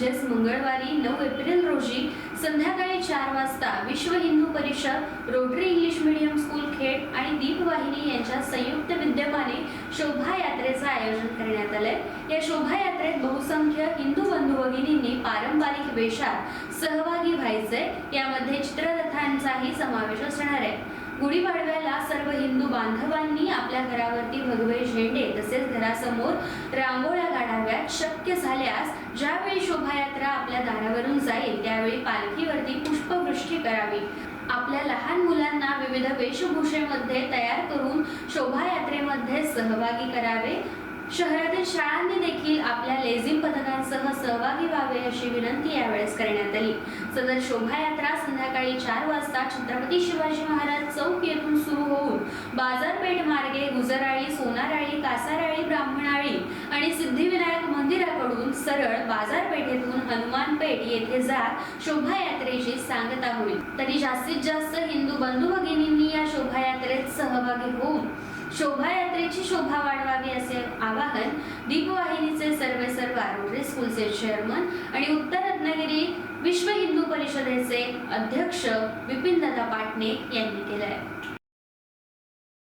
म्हणजेच मंगळवारी नऊ एप्रिल रोजी संध्याकाळी चार वाजता Vishwa Hindu Parishad Rotary English medium school Khed आणि दीपवाहिनी यांच्या संयुक्त विद्यमाने शोभायात्रेचं आयोजन करण्यात आलंय. या शोभायात्रेत बहुसंख्य हिंदू बंधू भगिनींनी पारंपरिक वेशात सहभागी व्हायचंय. यामध्ये चित्ररथांचाही समावेश असणार आहे. गुढीपाडव्याला सर्व हिंदू बांधवांनी आपल्या घरावरती भगवे झेंडे तसेच घरासमोर रांगोळ्या काढाव्यात शक्य झाल्यास ज्यावेळी आपल्या दारावरून जाईल त्यावेळी पालखीवरती पुष्पवृष्टी करावी. आपल्या लहान मुलांना विविध वेशभूषेमध्ये तयार करून शोभायात्रेमध्ये सहभागी करावे. शहरातील शाळांनी देखील आपल्या लेझिम पथकांसह सहभागी व्हावे अशी विनंती यावेळेस करण्यात आली. सदर शोभायात्रा संध्याकाळी चार वाजता छत्रपती शिवाजी महाराज चौक येथून सुरू होऊन बाजारपेठ मार्गे गुजराळी सोनाराळी कासाराळी ब्राह्मणाळी सरळ बाजारपेठेतून हनुमान पेठ येथे जात शोभायात्रेची सांगता होईल. तरी जास्तीत जास्त हिंदू बंधू भगिनींनी या शोभायात्रेत सहभागी होऊन शोभायात्रेची शोभा वाढवावी असे आवाहन दीपवाहिनीचे सर्वे सर्व रोटरी स्कूलचे चेअरमन आणि उत्तर रत्नागिरी विश्व हिंदू परिषदेचे अध्यक्ष विपिन दादा पाटणे यांनी केलं आहे